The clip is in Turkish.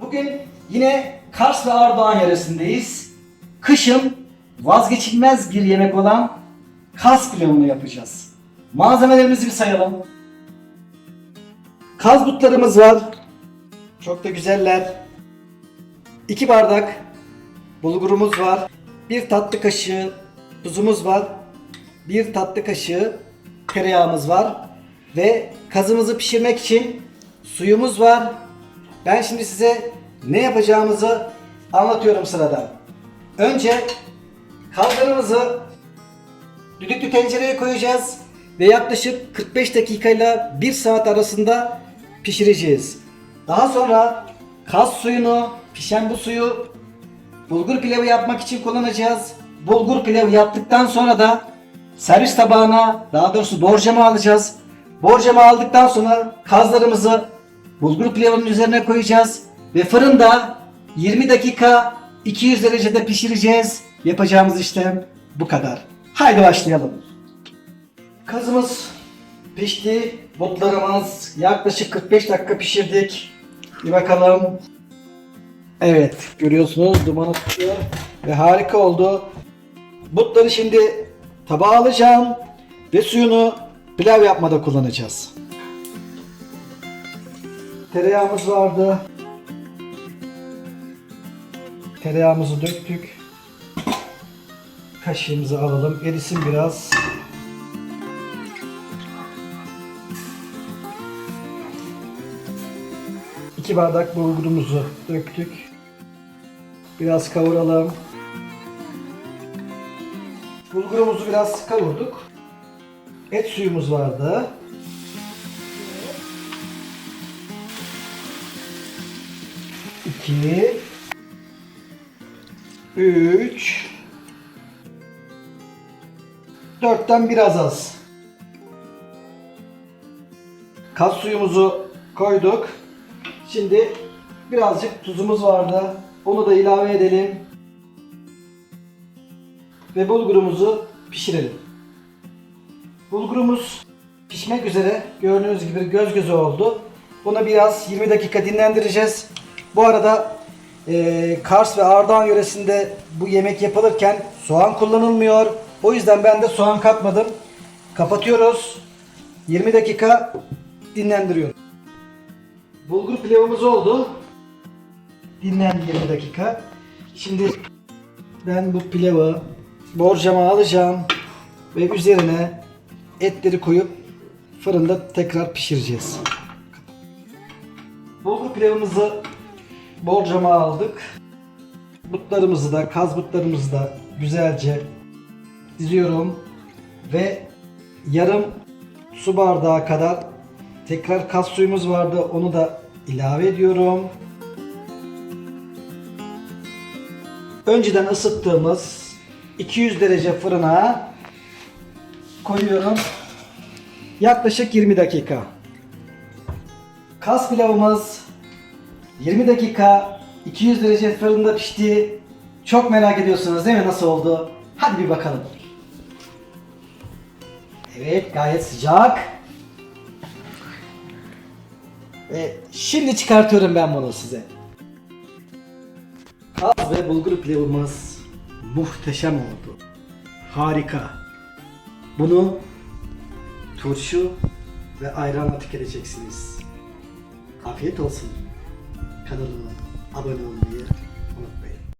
Bugün yine Kars ve Ardahan yöresindeyiz. Kışın vazgeçilmez bir yemek olan Kaz pilavını yapacağız. Malzemelerimizi bir sayalım. Kaz butlarımız var. Çok da güzeller. 2 bardak bulgurumuz var. 1 tatlı kaşığı tuzumuz var. 1 tatlı kaşığı tereyağımız var. Ve kazımızı pişirmek için suyumuz var. Ben şimdi size ne yapacağımızı anlatıyorum sırada. Önce kazlarımızı düdüklü tencereye koyacağız ve yaklaşık 45 dakikayla 1 saat arasında pişireceğiz. Daha sonra kaz suyunu, pişen bu suyu bulgur pilavı yapmak için kullanacağız. Bulgur pilavı yaptıktan sonra da servis tabağına, daha doğrusu borcama alacağız. Borcama aldıktan sonra kazlarımızı bulgur pilavının üzerine koyacağız ve fırında 20 dakika 200 derecede pişireceğiz. Yapacağımız işlem bu kadar. Haydi başlayalım. Kazımız pişti. Botlarımız yaklaşık 45 dakika pişirdik. Bir bakalım. Evet görüyorsunuz dumanı tutuyor ve harika oldu. Butları şimdi tabağa alacağım ve suyunu pilav yapmada kullanacağız. Tereyağımız vardı. Tereyağımızı döktük. Kaşığımızı alalım. Erisin biraz. İki bardak bulgurumuzu döktük. Biraz kavuralım. Bulgurumuzu biraz kavurduk. Et suyumuz vardı. İki. Üç. Dörtten biraz az. Kas suyumuzu koyduk. Şimdi birazcık tuzumuz vardı. Onu da ilave edelim. Ve bulgurumuzu pişirelim. Bulgurumuz pişmek üzere. Gördüğünüz gibi göz göze oldu. Bunu biraz 20 dakika dinlendireceğiz. Bu arada eee, Kars ve Ardahan yöresinde bu yemek yapılırken soğan kullanılmıyor. O yüzden ben de soğan katmadım. Kapatıyoruz. 20 dakika dinlendiriyorum. Bulgur pilavımız oldu. Dinlendi 20 dakika. Şimdi ben bu pilavı borcama alacağım ve üzerine etleri koyup fırında tekrar pişireceğiz. Bulgur pilavımızı borcama aldık. Butlarımızı da, kaz butlarımızı da güzelce diziyorum ve yarım su bardağı kadar tekrar kaz suyumuz vardı. Onu da ilave ediyorum. Önceden ısıttığımız 200 derece fırına koyuyorum. Yaklaşık 20 dakika. Kas pilavımız 20 dakika 200 derece fırında pişti. Çok merak ediyorsunuz değil mi nasıl oldu? Hadi bir bakalım. Evet gayet sıcak. Ve şimdi çıkartıyorum ben bunu size. Kaz ve bulgur pilavımız muhteşem oldu. Harika. Bunu turşu ve ayranla tüketeceksiniz. Afiyet olsun. 看到了阿伯的爷爷。